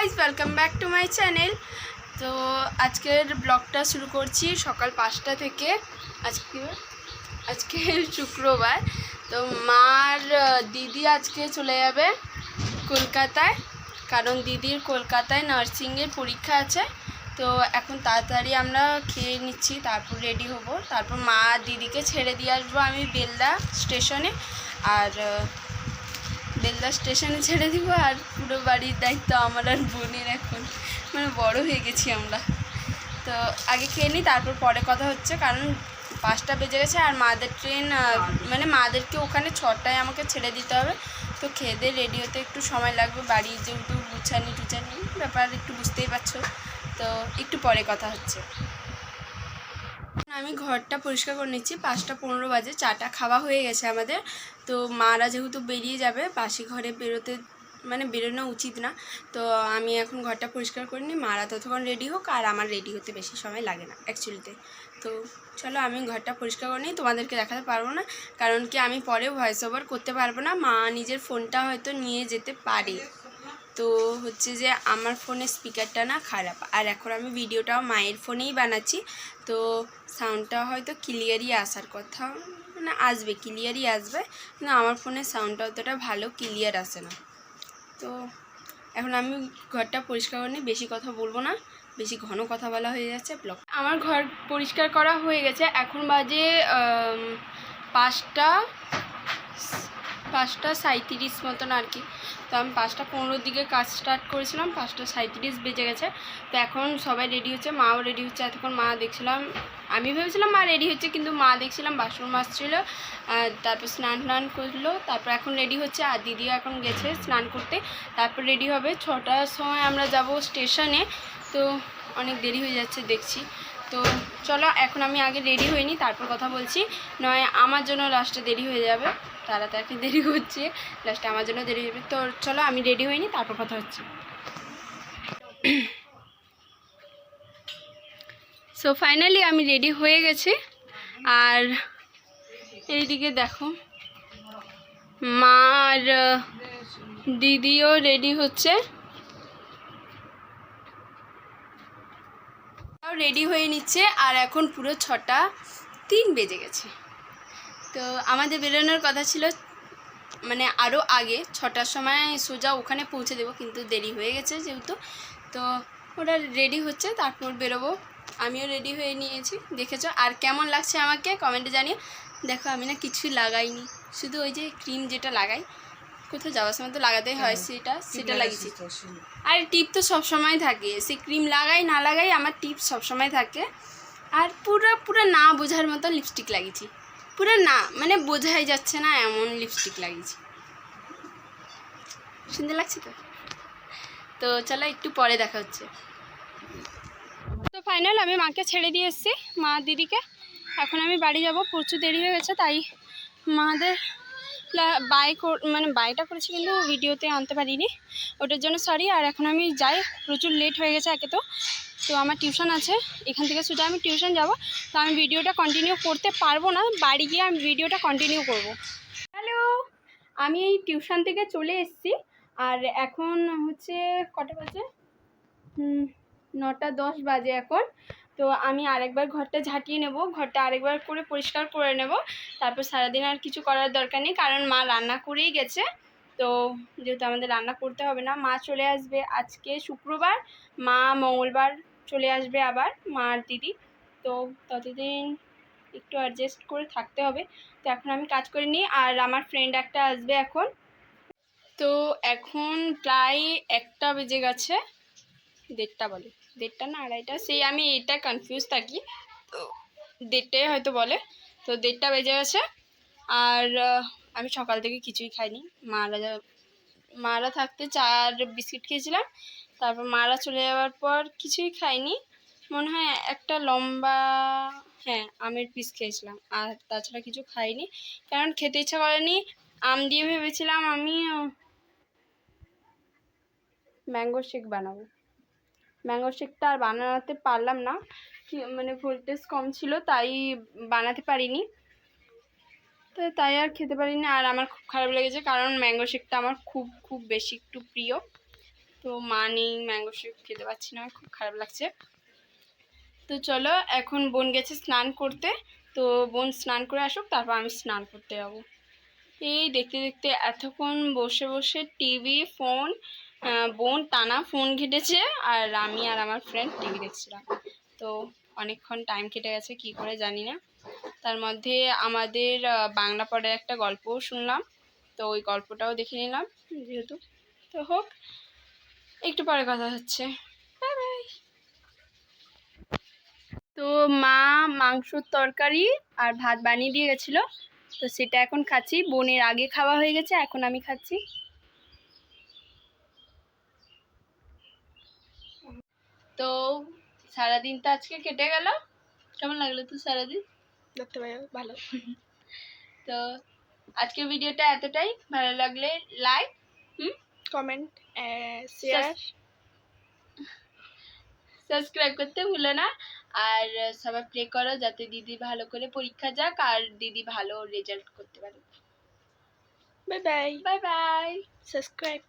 Guys welcome back to my channel তো আজকের ব্লগটা শুরু করছি সকাল পাঁচটা থেকে। আজকে আজকে শুক্রবার। তো মার দিদি আজকে চলে যাবে কলকাতায়। কারণ দিদির কলকাতায় নার্সিংয়ের পরীক্ষা আছে। তো এখন তাড়াতাড়ি আমরা খেয়ে নিচ্ছি, তারপর রেডি হব। তারপর মা দিদিকে ছেড়ে দিয়ে আসব আমি বেলদা স্টেশনে। আর বেলদা স্টেশনে ছেড়ে দিব আর পুরো বাড়ির দায়িত্ব আমার আর বোনের এখন। মানে বড় হয়ে গেছি আমরা। তো আগে খেয়ে নিই, তারপর পরে কথা হচ্ছে। কারণ পাঁচটা বেজে গেছে আর মাদের ট্রেন মানে মাদেরকে ওখানে ছটায় আমাকে ছেড়ে দিতে হবে। তো খেয়ে দিয়ে রেডি হতে একটু সময় লাগবে। বাড়ি যেহেতু গুছানি টুছানি, ব্যাপার একটু বুঝতেই পারছ। তো একটু পরে কথা হচ্ছে। আমি ঘরটা পরিষ্কার করে নিচ্ছি। পাঁচটা পনেরো বাজে, চাটা খাওয়া হয়ে গেছে আমাদের। তো মারা যেহেতু বেরিয়ে যাবে বাসি ঘরে বেরোতে মানে বেরোনো উচিত না। তো আমি এখন ঘরটা পরিষ্কার করে নিই, মারা ততক্ষণ রেডি হোক, আর আমার রেডি হতে বেশি সময় লাগে না অ্যাকচুয়ালিতে তো। চলো আমি ঘরটা পরিষ্কার করে নিই, তোমাদেরকে দেখাতে পারব না, কারণ কি আমি পরে ভয়েস ওভার করতে পারব না। মা নিজের ফোনটা হয়তো নিয়ে যেতে পারে। তো হচ্ছে যে আমার ফোনের স্পিকারটা না খারাপ। আর এখন আমি ভিডিওটাও মায়ের ফোনেই বানাচ্ছি। তো সাউন্ডটা হয়তো ক্লিয়ারই আসার কথা। মানে আসবে ক্লিয়ারই আসবে। কিন্তু আমার ফোনের সাউন্ডটা অতটা ভালো ক্লিয়ার আসে না। তো এখন আমি ঘরটা পরিষ্কার করে নিই, বেশি কথা বলব না। বেশি ঘন কথা বলা হয়ে যাচ্ছে ব্লগ আমার ঘর পরিষ্কার করা হয়ে গেছে। এখন বাজে পাঁচটা পাঁচটা সাঁইত্রিশ মতন আর কি। তো আমি পাঁচটা পনেরোর দিকে কাজ স্টার্ট করেছিলাম, পাঁচটা সাঁইত্রিশ বেজে গেছে। তো এখন সবাই রেডি হচ্ছে, মাও রেডি হচ্ছে। এতক্ষণ মা দেখছিলাম, আমি ভেবেছিলাম মা রেডি হচ্ছে, কিন্তু মা দেখছিলাম বাসন আর তারপর স্নান টান করল, তারপর এখন রেডি হচ্ছে। আর দিদিও এখন গেছে স্নান করতে, তারপর রেডি হবে। ছটার সময় আমরা যাব স্টেশনে তো অনেক দেরি হয়ে যাচ্ছে দেখছি। তো চলো, এখন আমি আগে রেডি হইনি তারপর কথা বলছি। নয়, আমার জন্য লাস্টে দেরি হয়ে যাবে। তাড়াতাড়ি দেরি হচ্ছে। লাস্টে আমার জন্য দেরি হবে তো চলো আমি রেডি হইনি তারপর কথা হচ্ছে। সো ফাইনালি আমি রেডি হয়ে গেছি। আর এইদিকে দেখো মা আর দিদিও রেডি হচ্ছে। রেডি হয়ে নিচ্ছে, আর এখন পুরো ছটা তিন বেজে গেছে। তো আমাদের বেরোনোর কথা ছিল মানে আরও আগে ছটার সময় সোজা ওখানে পৌঁছে দেবো কিন্তু দেরি হয়ে গেছে যেহেতু। তো ওরা রেডি হচ্ছে তারপর বেরোবো। আমিও রেডি হয়ে নিয়েছি দেখেছ? আর কেমন লাগছে আমাকে? কমেন্টে জানিও। দেখো আমি না কিছুই লাগাইনি শুধু ওই যে ক্রিম যেটা লাগাই কোথাও যাওয়ার সময় তো লাগাতেই হয় সেটা সেটা লাগিয়েছি। আর টিপ তো সব সময় থাকে সে ক্রিম লাগাই না লাগাই আমার টিপ সব সময় থাকে। আর পুরো পুরো না বোঝার মতো লিপস্টিক লাগিয়েছি। পুরো না মানে বোঝাই যাচ্ছে না এমন লিপস্টিক লাগিয়েছি। সুন্দর লাগছে তো? তো চলো একটু পরে দেখা হচ্ছে। তো ফাইনাল আমি মাকে ছেড়ে দিয়ে এসেছি, মা দিদিকে। এখন আমি বাড়ি যাব, প্রচুর দেরি হয়ে গেছে, তাই মাদের বাই মানে বাইটা করেছি কিন্তু ভিডিওতে আনতে পারিনি। ওটার জন্য সরি আর এখন আমি যাই, প্রচুর লেট হয়ে গেছে একে তো। তো আমার টিউশন আছে, এখান থেকে সোজা আমি টিউশন যাব। তো আমি ভিডিওটা কন্টিনিউ করতে পারব না, বাড়ি গিয়ে আমি ভিডিওটা কন্টিনিউ করব। হ্যালো আমি এই টিউশন থেকে চলে এসেছি, আর এখন হচ্ছে কটা বাজে? নটা দশ বাজে এখন। তো আমি আরেকবার ঘরটা ঝাঁটিয়ে নেব, ঘরটা আরেকবার করে পরিষ্কার করে নেব। তারপর সারাদিন আর কিছু করার দরকার নেই, কারণ মা রান্না করেই গেছে। তো যেহেতু আমাদের রান্না করতে হবে না, মা চলে আসবে আজকে শুক্রবার, মা মঙ্গলবার চলে আসবে আবার মা আর দিদি। তো ততদিন একটু অ্যাডজাস্ট করে থাকতে হবে। তো এখন আমি কাজ করে নিই আর আমার ফ্রেন্ড একটা আসবে এখন। তো এখন প্রায় একটা বেজে গেছে। দেড়টা বলে। দেড়টা না আড়াইটা? সেই আমি এটা কনফিউজ থাকি। তো দেড়টাই হয়তো বলে। তো দেড়টা বেজে গেছে। আর আমি সকাল থেকে কিছুই খাইনি। মারা মারা থাকতে চা আর বিস্কিট খেয়েছিলাম। তারপর মারা চলে যাওয়ার পর কিছুই খাইনি। মনে হয় একটা লম্বা হ্যাঁ আমের পিস খেয়েছিলাম। আর তাছাড়া কিছু খাইনি। কারণ খেতে ইচ্ছা করেনি। আম দিয়ে ভেবেছিলাম আমি ম্যাঙ্গো শেক বানাবো। ম্যাঙ্গো শেকটা আর বানাতে পারলাম না। মানে ভোল্টেজ কম ছিল, তাই বানাতে পারিনি। তো তাই আর খেতে পারিনি। আর আমার খুব খারাপ লেগেছে কারণ ম্যাঙ্গো শেকটা আমার খুব খুব বেশি একটু প্রিয়। তো মা নেই ম্যাঙ্গো শেক খেতে পাচ্ছি না খুব খারাপ লাগছে। তো চলো, এখন বোন গেছে স্নান করতে। তো বোন স্নান করে আসুক, তারপর আমি স্নান করতে যাব। এই দেখতে দেখতে এতক্ষণ বসে বসে টিভি, ফোন বোন টানা ফোন ঘেটেছে, আর আমি আর আমার ফ্রেন্ড টিভি দেখছিলাম। তো অনেকক্ষণ টাইম কেটে গেছে, কি করে জানি না। তার মধ্যে আমাদের বাংলা পড়ার একটা গল্পও শুনলাম। তো ওই গল্পটাও দেখে নিলাম, যেহেতু। তো হোক, একটু পরে কথা হচ্ছে। তো মা মাংসর তরকারি আর ভাত বানিয়ে দিয়ে গেছিল। তো সেটা এখন খাচ্ছি। বোনের আগে খাওয়া হয়ে গেছে, এখন আমি খাচ্ছি। তো সারাদিন তো আজকে কেটে গেল। কেমন লাগল তো সারাদিন? ভালো। তো আজকের ভিডিওটা এতটাই। ভালো লাগলে লাইক হুম? কমেন্ট শেয়ার সাবস্ক্রাইব করতে ভুলো না। আর সবাই প্রে করো যাতে দিদি ভালো করে পরীক্ষা যাক আর দিদি ভালো রেজাল্ট করতে পারে bye bye bye bye subscribe